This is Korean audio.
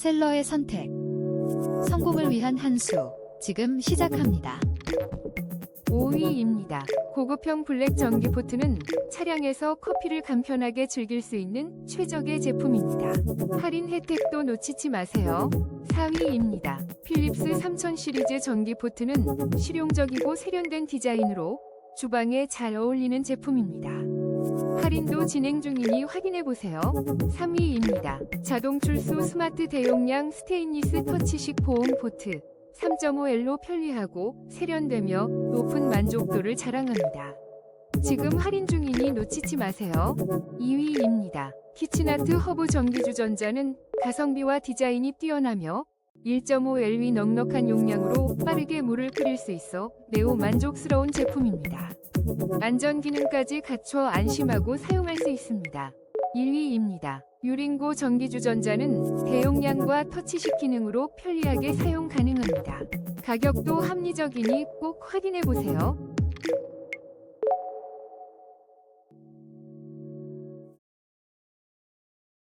셀러의 선택. 성공을 위한 한 수. 지금 시작합니다. 5위입니다. 고급형 블랙 전기 포트는 차량에서 커피를 간편하게 즐길 수 있는 최적의 제품입니다. 할인 혜택도 놓치지 마세요. 4위입니다. 필립스 3000 시리즈 전기 포트는 실용적이고 세련된 디자인으로 주방에 잘 어울리는 제품입니다. 할인도 진행 중이니 확인해보세요. 3위입니다. 자동 출수 스마트 대용량 스테인리스 터치식 보온 포트. 3.5L로 편리하고 세련되며 높은 만족도를 자랑합니다. 지금 할인 중이니 놓치지 마세요. 2위입니다. 키친아트 허브 전기주전자는 가성비와 디자인이 뛰어나며 1.5L위 넉넉한 용량으로 빠르게 물을 끓일 수 있어 매우 만족스러운 제품입니다. 안전 기능까지 갖춰 안심하고 사용할 수 있습니다. 1위입니다. 유링고 전기주전자는 대용량과 터치식 기능으로 편리하게 사용 가능합니다. 가격도 합리적이니 꼭 확인해 보세요.